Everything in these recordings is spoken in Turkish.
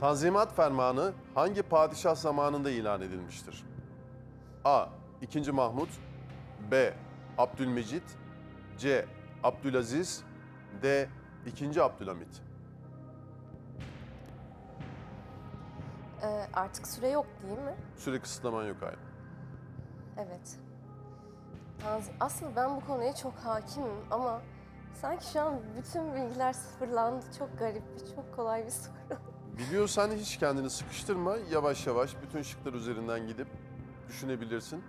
Tanzimat Fermanı hangi padişah zamanında ilan edilmiştir? A. 2. Mahmut B. Abdülmecit C. Abdülaziz D. 2. Abdülhamit Ee, artık süre yok değil mi? Süre kısıtlaman yok aynı. Evet. Tanzi- Aslında ben bu konuya çok hakimim ama sanki şu an bütün bilgiler sıfırlandı. Çok garip bir, çok kolay bir soru. Biliyorsan hiç kendini sıkıştırma. Yavaş yavaş bütün şıklar üzerinden gidip düşünebilirsin.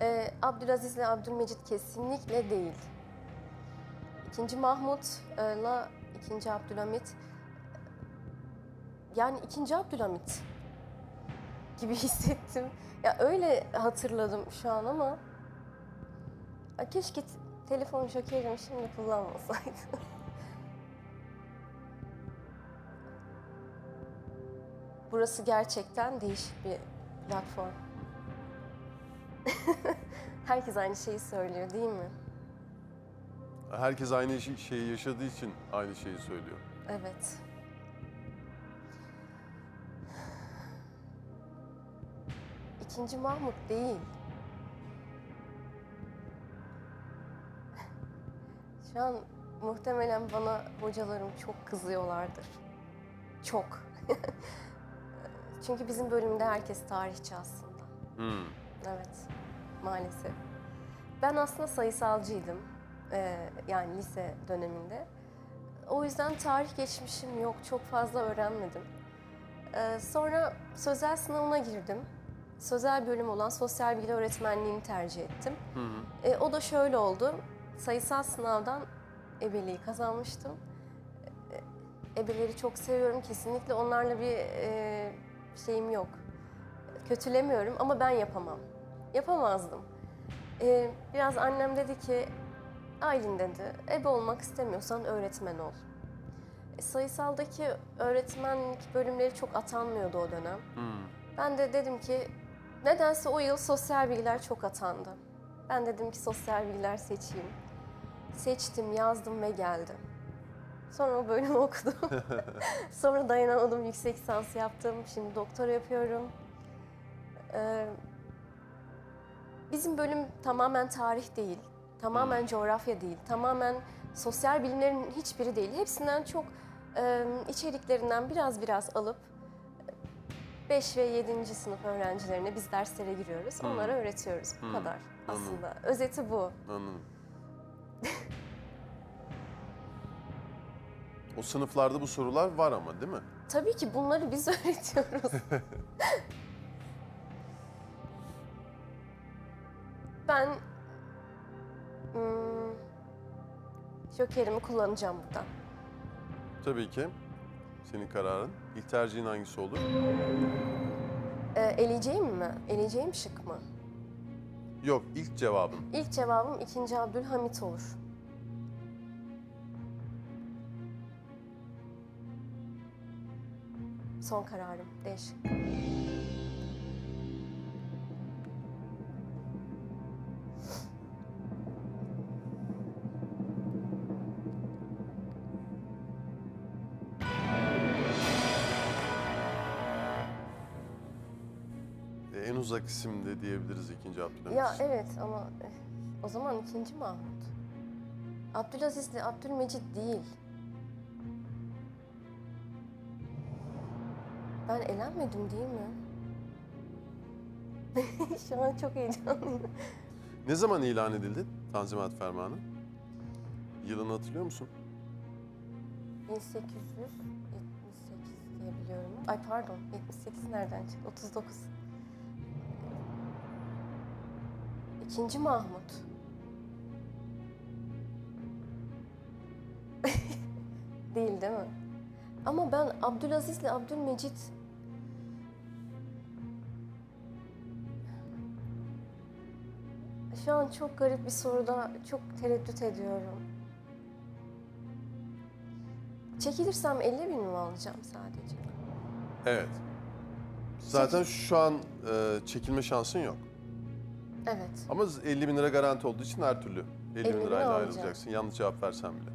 Ee, Abdülaziz ile Abdülmecit kesinlikle değil. İkinci Mahmut'la ikinci Abdülhamit yani ikinci Abdülhamit gibi hissettim. Ya öyle hatırladım şu an ama ya keşke telefon jokerimi şimdi kullanmasaydım. Burası gerçekten değişik bir platform. Herkes aynı şeyi söylüyor değil mi? Herkes aynı şey- şeyi yaşadığı için aynı şeyi söylüyor. Evet. İkinci Mahmut değil. Şu an muhtemelen bana hocalarım çok kızıyorlardır. Çok. Çünkü bizim bölümde herkes tarihçi aslında. Hmm. Evet, maalesef. Ben aslında sayısalcıydım. Ee, yani lise döneminde. O yüzden tarih geçmişim yok, çok fazla öğrenmedim. Ee, sonra sözel sınavına girdim. Sözel bölüm olan sosyal bilgi öğretmenliğini tercih ettim. Hı hı. Ee, o da şöyle oldu. Sayısal sınavdan ebeliği kazanmıştım. Ee, Ebeleri çok seviyorum. Kesinlikle onlarla bir e, şeyim yok. Kötülemiyorum ama ben yapamam. Yapamazdım. Ee, biraz annem dedi ki, Aylin dedi, ebe olmak istemiyorsan öğretmen ol. E, sayısaldaki öğretmenlik bölümleri çok atanmıyordu o dönem. Hmm. Ben de dedim ki nedense o yıl sosyal bilgiler çok atandı. Ben dedim ki sosyal bilgiler seçeyim. Seçtim, yazdım ve geldim. Sonra o bölümü okudum. Sonra dayanamadım, yüksek lisans yaptım. Şimdi doktora yapıyorum. Ee, bizim bölüm tamamen tarih değil, tamamen coğrafya değil, tamamen sosyal bilimlerin hiçbiri değil. Hepsinden çok e, içeriklerinden biraz biraz alıp 5 ve 7. sınıf öğrencilerine biz derslere giriyoruz. Onlara öğretiyoruz. Bu Hmm. kadar aslında. Özeti bu. Anladım. o sınıflarda bu sorular var ama değil mi? Tabii ki bunları biz öğretiyoruz. ben hmm, jokerimi kullanacağım buradan. Tabii ki. Senin kararın. İlk tercihin hangisi olur? Ee, eleyeceğim mi? Eleyeceğim şık mı? Yok, ilk cevabın. İlk cevabım 2. Abdülhamit olur. Son kararım. Değişik. E, en uzak isim de diyebiliriz ikinci Abdülhamit Ya evet ama eh, o zaman ikinci Mahmut. Abdülaziz de Abdülmecit değil. Ben elenmedim değil mi? Şu an çok heyecanlıyım. Ne zaman ilan edildi Tanzimat Fermanı? Yılını hatırlıyor musun? 1878 diye biliyorum. Ay pardon 78 nereden çıktı? 39. İkinci Mahmut. Değil değil mi? Ama ben Abdülaziz ile Abdülmecit Şu an çok garip bir soruda çok tereddüt ediyorum. Çekilirsem 50 bin mi alacağım sadece? Evet. Zaten şu an e, çekilme şansın yok. Evet. Ama 50 bin lira garanti olduğu için her türlü 50 bin 50 bin lirayla alacağım. ayrılacaksın. Yanlış cevap versen bile.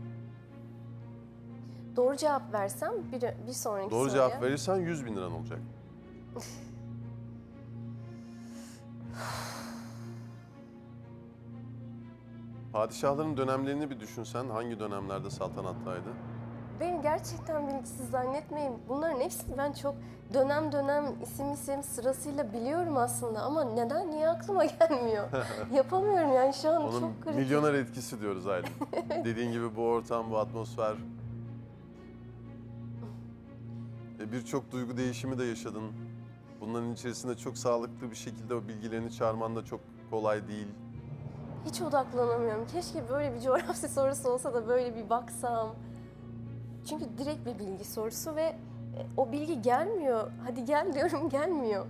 Doğru cevap versem bir, bir sonraki Doğru soruya... cevap verirsen 100 bin liran olacak. Padişahların dönemlerini bir düşünsen hangi dönemlerde saltanattaydı? Beni gerçekten bilgisiz zannetmeyin. Bunların hepsini ben çok dönem dönem isim isim sırasıyla biliyorum aslında ama neden niye aklıma gelmiyor? Yapamıyorum yani şu an Onun çok kritik. milyoner etkisi diyoruz Aylin. Dediğin gibi bu ortam, bu atmosfer. E, Birçok duygu değişimi de yaşadın. Bunların içerisinde çok sağlıklı bir şekilde o bilgilerini çağırman da çok kolay değil. Hiç odaklanamıyorum. Keşke böyle bir coğrafya sorusu olsa da böyle bir baksam. Çünkü direkt bir bilgi sorusu ve e, o bilgi gelmiyor. Hadi gel diyorum gelmiyor.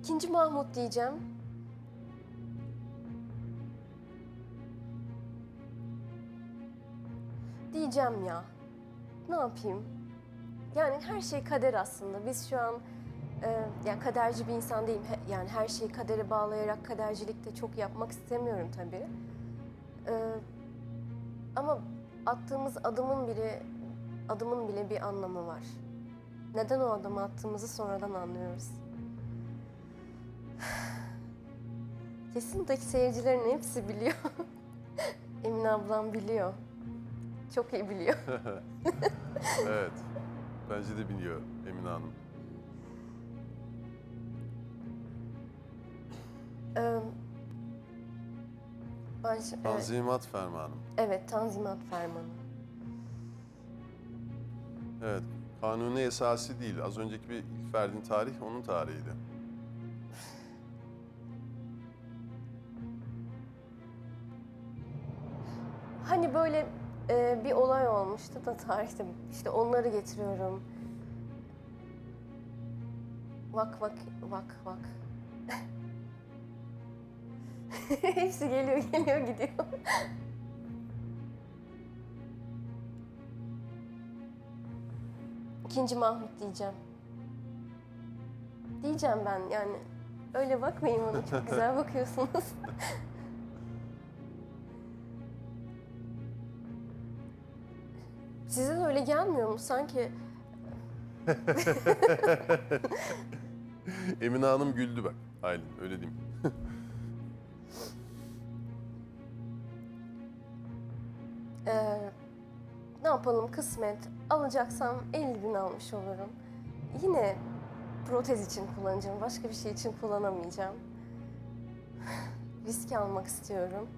İkinci Mahmut diyeceğim. Diyeceğim ya. Ne yapayım? Yani her şey kader aslında. Biz şu an ee, ya kaderci bir insan değilim. He- yani her şeyi kadere bağlayarak kadercilik de çok yapmak istemiyorum tabii. Ee, ama attığımız adımın bile adımın bile bir anlamı var. Neden o adımı attığımızı sonradan anlıyoruz. Kesinlikle seyircilerin hepsi biliyor. Emine ablam biliyor. Çok iyi biliyor. Evet. Bence de biliyor Emine Hanım. Ee, ben ş- evet. Tanzimat Fermanı. Evet, Tanzimat Fermanı. Evet. Kanuni esası değil. Az önceki bir ilk verdiğin tarih onun tarihiydi. Hani böyle e, bir olay olmuştu da tarihte. İşte onları getiriyorum. Vak vak vak vak. Hepsi geliyor geliyor gidiyor. İkinci Mahmut diyeceğim. Diyeceğim ben yani. Öyle bakmayın bana çok güzel bakıyorsunuz. Size de öyle gelmiyor mu? Sanki Emine Hanım güldü bak. Aylin öyle diyeyim. Ee, ne yapalım kısmet. Alacaksam 50 bin almış olurum. Yine protez için kullanacağım. Başka bir şey için kullanamayacağım. Risk almak istiyorum.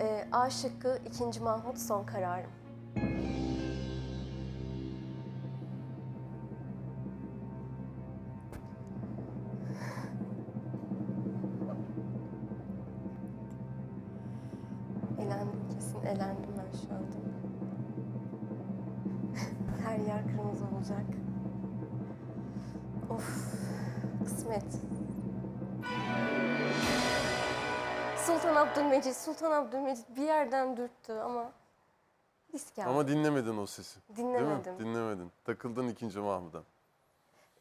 Ee, A şıkkı 2. Mahmut son kararım. Of, kısmet. Sultan Abdülmecit, Sultan Abdülmecit bir yerden dürttü ama risk aldım. Ama dinlemedin o sesi. Dinlemedim. Değil mi? Dinlemedin. Takıldın ikinci Mahmud'a.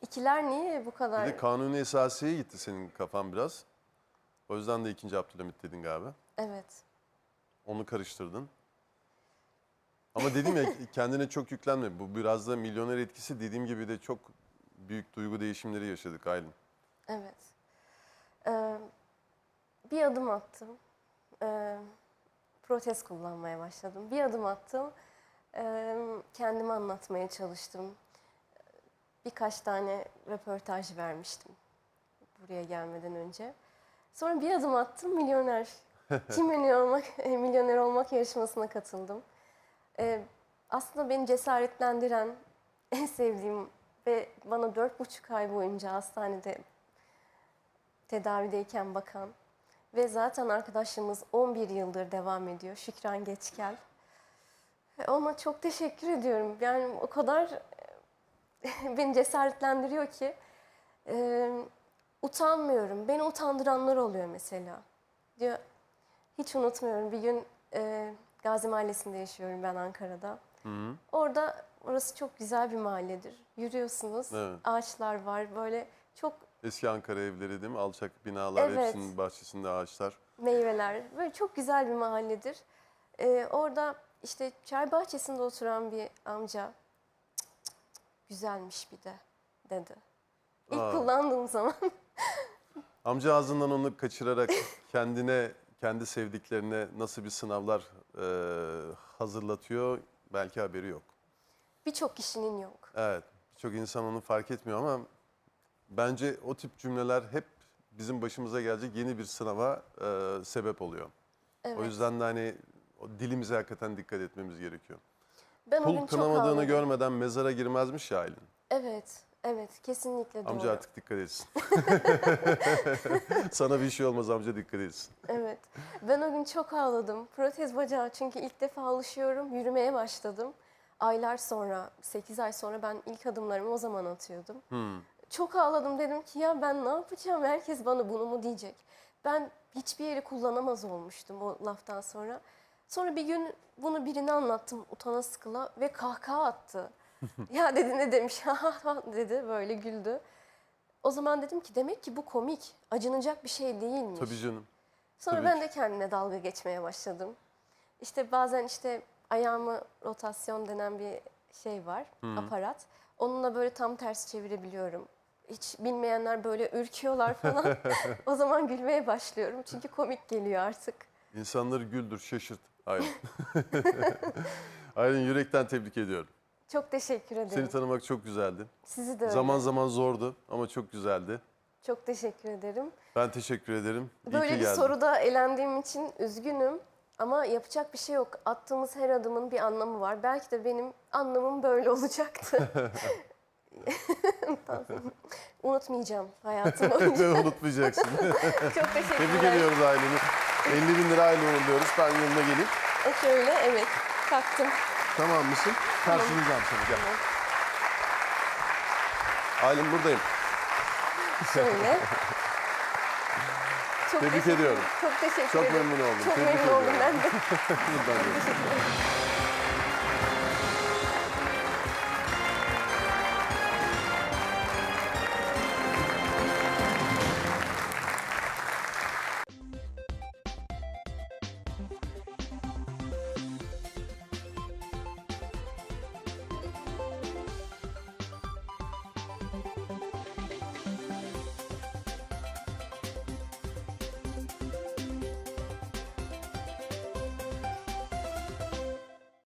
İkiler niye bu Bir kadar? de Kanuni Esasiye'ye gitti senin kafan biraz. O yüzden de ikinci Abdülhamit dedin galiba. Evet. Onu karıştırdın. Ama dedim ya kendine çok yüklenme. Bu biraz da milyoner etkisi dediğim gibi de çok büyük duygu değişimleri yaşadık Aylin. Evet. Ee, bir adım attım. Ee, protez kullanmaya başladım. Bir adım attım. Ee, kendimi anlatmaya çalıştım. Birkaç tane röportaj vermiştim buraya gelmeden önce. Sonra bir adım attım milyoner. Kim milyoner olmak, e, milyoner olmak yarışmasına katıldım. Ee, aslında beni cesaretlendiren, en sevdiğim ve bana dört buçuk ay boyunca hastanede tedavideyken bakan ve zaten arkadaşlığımız 11 yıldır devam ediyor. Şükran Geçkel. Ona çok teşekkür ediyorum. Yani o kadar beni cesaretlendiriyor ki e, utanmıyorum. Beni utandıranlar oluyor mesela. Diyor, hiç unutmuyorum. Bir gün e, Gazi Mahallesi'nde yaşıyorum ben Ankara'da. Hı -hı. Orada orası çok güzel bir mahalledir. Yürüyorsunuz, Evet. ağaçlar var. Böyle çok Eski Ankara evleri değil mi? Alçak binalar, Evet. hepsinin bahçesinde ağaçlar. meyveler. Böyle çok güzel bir mahalledir. Ee, orada işte çay bahçesinde oturan bir amca "Cık, cık, cık, güzelmiş bir de dedi. İlk Aa. kullandığım zaman Amca ağzından onu kaçırarak kendine, kendi sevdiklerine nasıl bir sınavlar e, hazırlatıyor belki haberi yok. Birçok kişinin yok. Evet, birçok insan onu fark etmiyor ama bence o tip cümleler hep bizim başımıza gelecek yeni bir sınava e, sebep oluyor. Evet. O yüzden de hani o dilimize hakikaten dikkat etmemiz gerekiyor. ben Kul kınamadığını görmeden mezara girmezmiş ya Aylin. Evet, evet kesinlikle doğru. Amca artık dikkat etsin. Sana bir şey olmaz amca dikkat etsin. Evet. Ben o gün çok ağladım. Protez bacağı çünkü ilk defa alışıyorum. Yürümeye başladım. Aylar sonra, 8 ay sonra ben ilk adımlarımı o zaman atıyordum. Hmm. Çok ağladım dedim ki ya ben ne yapacağım? Herkes bana bunu mu diyecek? Ben hiçbir yeri kullanamaz olmuştum o laftan sonra. Sonra bir gün bunu birine anlattım utana sıkıla ve kahkaha attı. ya dedi ne demiş dedi böyle güldü. O zaman dedim ki demek ki bu komik, acınacak bir şey değilmiş. Tabii canım. Sonra Tabii ben ki. de kendime dalga geçmeye başladım. İşte bazen işte ayağımı rotasyon denen bir şey var, aparat. Onunla böyle tam tersi çevirebiliyorum. Hiç bilmeyenler böyle ürküyorlar falan. o zaman gülmeye başlıyorum çünkü komik geliyor artık. İnsanları güldür, şaşırt. Aylin. Aylin yürekten tebrik ediyorum. Çok teşekkür ederim. Seni tanımak çok güzeldi. Sizi de öyle. Zaman zaman zordu ama çok güzeldi. Çok teşekkür ederim. Ben teşekkür ederim. İyi Böyle ki bir geldin. soruda elendiğim için üzgünüm. Ama yapacak bir şey yok. Attığımız her adımın bir anlamı var. Belki de benim anlamım böyle olacaktı. Unutmayacağım hayatım boyunca. Unutmayacaksın. Çok teşekkürler. Tebrik ediyoruz Aylin'i. 50 bin lira Aylin uğurluyoruz. Ben yanına geleyim. E şöyle evet taktım. Tamam mısın? Karşılayacağım seni. Gel. Aylin buradayım. Şöyle. Çok Tebrik ediyorum. Çok teşekkür Çok ederim. memnun oldum. Çok Tebrik memnun oldum ediyorum. ben de. Buradan Teşekkür ederim.